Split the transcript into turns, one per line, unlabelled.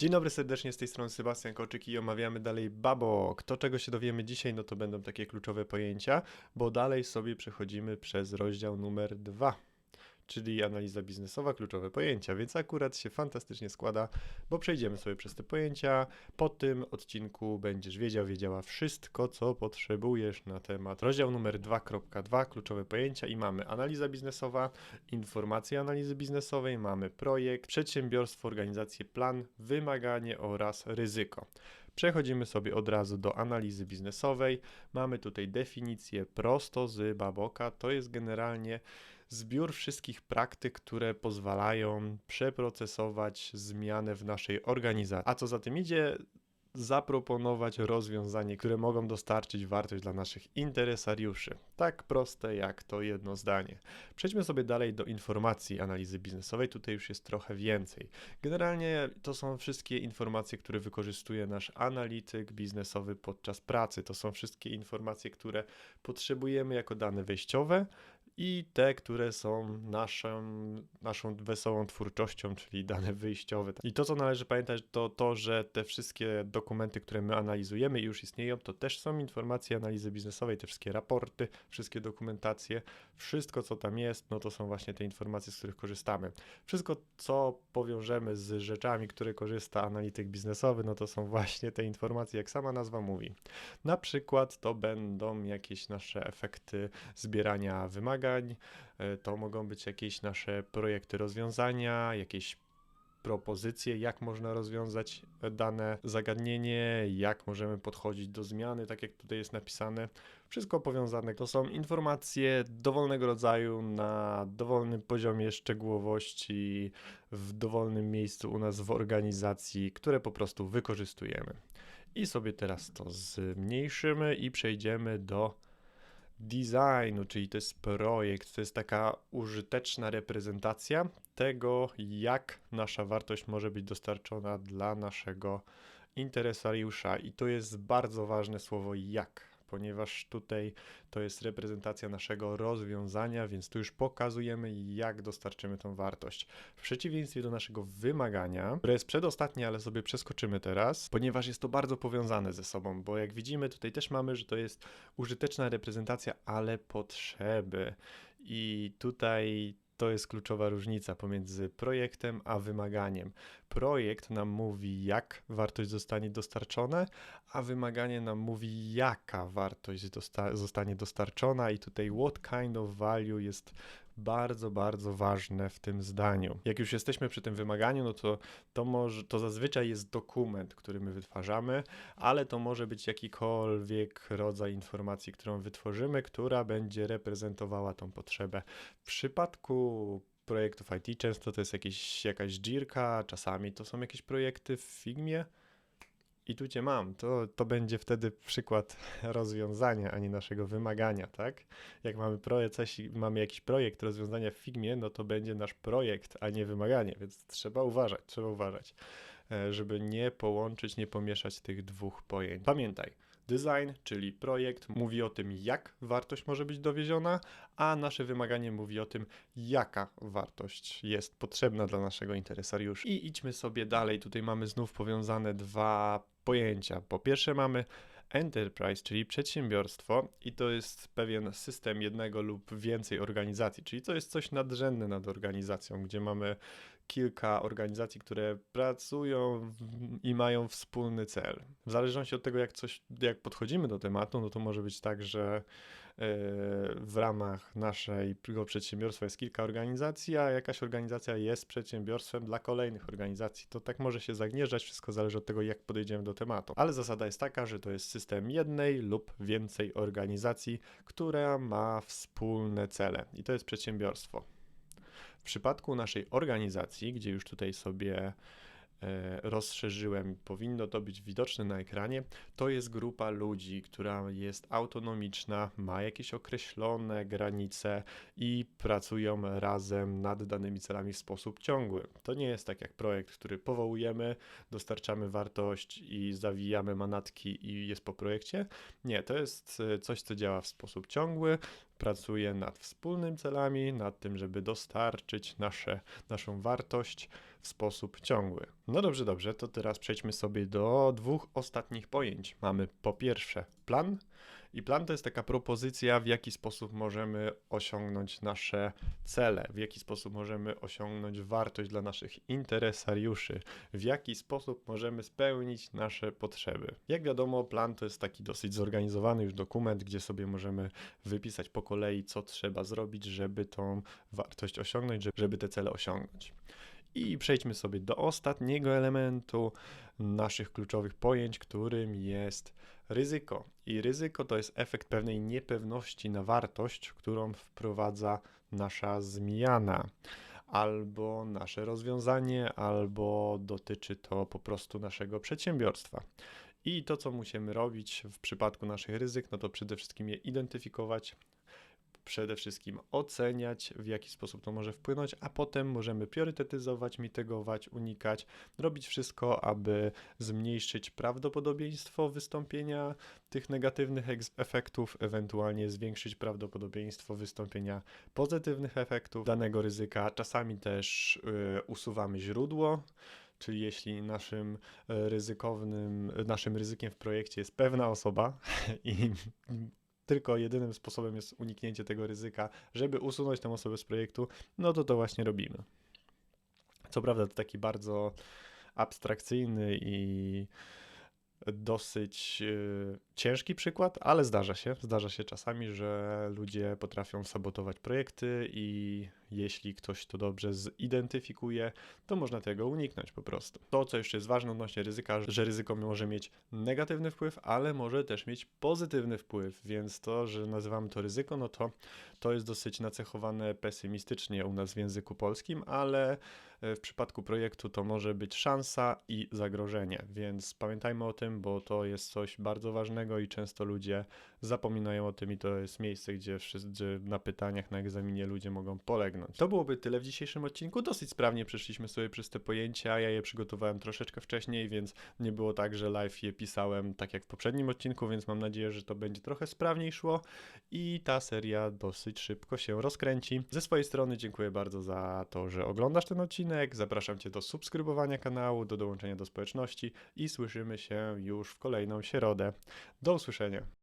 Dzień dobry serdecznie, z tej strony Sebastian Koczyk i omawiamy dalej Babo. Kto czego się dowiemy dzisiaj, no to będą takie kluczowe pojęcia, bo dalej sobie przechodzimy przez rozdział numer dwa czyli analiza biznesowa, kluczowe pojęcia, więc akurat się fantastycznie składa, bo przejdziemy sobie przez te pojęcia. Po tym odcinku będziesz wiedział, wiedziała wszystko, co potrzebujesz na temat. Rozdział numer 2.2, kluczowe pojęcia i mamy analiza biznesowa, informacje analizy biznesowej, mamy projekt, przedsiębiorstwo, organizację, plan, wymaganie oraz ryzyko. Przechodzimy sobie od razu do analizy biznesowej. Mamy tutaj definicję prosto z Baboka. To jest generalnie zbiór wszystkich praktyk, które pozwalają przeprocesować zmianę w naszej organizacji. A co za tym idzie, zaproponować rozwiązanie, które mogą dostarczyć wartość dla naszych interesariuszy. Tak proste jak to jedno zdanie. Przejdźmy sobie dalej do informacji analizy biznesowej. Tutaj już jest trochę więcej. Generalnie to są wszystkie informacje, które wykorzystuje nasz analityk biznesowy podczas pracy. To są wszystkie informacje, które potrzebujemy jako dane wejściowe i te, które są naszą, naszą wesołą twórczością, czyli dane wyjściowe. I to, co należy pamiętać, to to, że te wszystkie dokumenty, które my analizujemy i już istnieją, to też są informacje analizy biznesowej, te wszystkie raporty, wszystkie dokumentacje, wszystko, co tam jest, no to są właśnie te informacje, z których korzystamy. Wszystko, co powiążemy z rzeczami, które korzysta analityk biznesowy, no to są właśnie te informacje, jak sama nazwa mówi. Na przykład to będą jakieś nasze efekty zbierania wymagań, wymagań. E, to mogą być jakieś nasze projekty rozwiązania, jakieś propozycje, jak można rozwiązać dane zagadnienie, jak możemy podchodzić do zmiany, tak jak tutaj jest napisane. Wszystko powiązane. To są informacje dowolnego rodzaju na dowolnym poziomie szczegółowości, w dowolnym miejscu u nas w organizacji, które po prostu wykorzystujemy. I sobie teraz to zmniejszymy i przejdziemy do designu, czyli to jest projekt, to jest taka użyteczna reprezentacja tego, jak nasza wartość może być dostarczona dla naszego interesariusza. I to jest bardzo ważne słowo jak ponieważ tutaj to jest reprezentacja naszego rozwiązania, więc tu już pokazujemy, jak dostarczymy tą wartość. W przeciwieństwie do naszego wymagania, które jest przedostatnie, ale sobie przeskoczymy teraz, ponieważ jest to bardzo powiązane ze sobą, bo jak widzimy, tutaj też mamy, że to jest użyteczna reprezentacja, ale potrzeby. I tutaj to jest kluczowa różnica pomiędzy projektem a wymaganiem. Projekt nam mówi, jak wartość zostanie dostarczona, a wymaganie nam mówi, jaka wartość dosta zostanie dostarczona, i tutaj what kind of value jest bardzo, bardzo ważne w tym zdaniu. Jak już jesteśmy przy tym wymaganiu, no to to, może, to zazwyczaj jest dokument, który my wytwarzamy, ale to może być jakikolwiek rodzaj informacji, którą wytworzymy, która będzie reprezentowała tą potrzebę. W przypadku projektów IT często to jest jakieś, jakaś dzirka, czasami to są jakieś projekty w Figmie, i tu cię mam. To, to będzie wtedy przykład rozwiązania, a nie naszego wymagania, tak? Jak mamy, projekt, mamy jakiś projekt rozwiązania w Figmie, no to będzie nasz projekt, a nie wymaganie, więc trzeba uważać, trzeba uważać, e, żeby nie połączyć, nie pomieszać tych dwóch pojęć. Pamiętaj, design, czyli projekt, mówi o tym, jak wartość może być dowieziona, a nasze wymaganie mówi o tym, jaka wartość jest potrzebna dla naszego interesariusza. I idźmy sobie dalej. Tutaj mamy znów powiązane dwa pojęcia. Po pierwsze mamy enterprise, czyli przedsiębiorstwo, i to jest pewien system jednego lub więcej organizacji, czyli to jest coś nadrzędne nad organizacją, gdzie mamy kilka organizacji, które pracują i mają wspólny cel. W zależności od tego, jak coś, jak podchodzimy do tematu, no to może być tak, że e, w ramach naszego przedsiębiorstwa jest kilka organizacji, a jakaś organizacja jest przedsiębiorstwem dla kolejnych organizacji. To tak może się zagnieżdżać, wszystko zależy od tego, jak podejdziemy do tematu. Ale zasada jest taka, że to jest system jednej lub więcej organizacji, która ma wspólne cele i to jest przedsiębiorstwo. W przypadku naszej organizacji, gdzie już tutaj sobie rozszerzyłem, powinno to być widoczne na ekranie, to jest grupa ludzi, która jest autonomiczna, ma jakieś określone granice i pracują razem nad danymi celami w sposób ciągły. To nie jest tak jak projekt, który powołujemy, dostarczamy wartość i zawijamy manatki i jest po projekcie. Nie, to jest e, coś, co działa w sposób ciągły, pracuje nad wspólnymi celami, nad tym, żeby dostarczyć nasze, naszą wartość w sposób ciągły. No dobrze, dobrze, to teraz przejdźmy sobie do dwóch ostatnich pojęć. Mamy po pierwsze plan. I plan to jest taka propozycja, w jaki sposób możemy osiągnąć nasze cele, w jaki sposób możemy osiągnąć wartość dla naszych interesariuszy, w jaki sposób możemy spełnić nasze potrzeby. Jak wiadomo, plan to jest taki dosyć zorganizowany już dokument, gdzie sobie możemy wypisać po kolei, co trzeba zrobić, żeby tą wartość osiągnąć, żeby- te cele osiągnąć. I przejdźmy sobie do ostatniego elementu naszych kluczowych pojęć, którym jest ryzyko. I ryzyko to jest efekt pewnej niepewności na wartość, którą wprowadza nasza zmiana. Albo nasze rozwiązanie, albo dotyczy to po prostu naszego przedsiębiorstwa. I to, co musimy robić w przypadku naszych ryzyk, no to przede wszystkim je identyfikować, przede wszystkim oceniać, w jaki sposób to może wpłynąć, a potem możemy priorytetyzować, mitygować, unikać, robić wszystko, aby zmniejszyć prawdopodobieństwo wystąpienia tych negatywnych efektów, ewentualnie zwiększyć prawdopodobieństwo wystąpienia pozytywnych efektów danego ryzyka. Czasami też y, usuwamy źródło. Czyli jeśli naszym e, ryzykownym, naszym ryzykiem w projekcie jest pewna osoba i tylko jedynym sposobem jest uniknięcie tego ryzyka, żeby usunąć tę osobę z projektu, no to to właśnie robimy. Co prawda to taki bardzo abstrakcyjny i dosyć y, ciężki przykład, ale zdarza się. Zdarza się czasami, że ludzie potrafią sabotować projekty i jeśli ktoś to dobrze zidentyfikuje, to można tego uniknąć po prostu. To, co jeszcze jest ważne odnośnie ryzyka, że ryzyko może mieć negatywny wpływ, ale może też mieć pozytywny wpływ, więc to, że nazywamy to ryzyko, no to to jest dosyć nacechowane pesymistycznie u nas w języku polskim, ale e, w przypadku projektu to może być szansa i zagrożenie, więc pamiętajmy o tym, bo to jest coś bardzo ważnego i często ludzie zapominają o tym i to jest miejsce, gdzie, wszyscy, gdzie na pytaniach, na egzaminie ludzie mogą polegnąć. To byłoby tyle w dzisiejszym odcinku. Dosyć sprawnie przeszliśmy sobie przez te pojęcia. Ja je przygotowałem troszeczkę wcześniej, więc nie było tak, że live je pisałem tak jak w poprzednim odcinku, więc mam nadzieję, że to będzie trochę sprawniej szło i ta seria dosyć szybko się rozkręci. Ze swojej strony dziękuję bardzo za to, że oglądasz ten odcinek. Zapraszam Cię do subskrybowania kanału, do dołączenia do społeczności i słyszymy się już w kolejną środę. Do usłyszenia.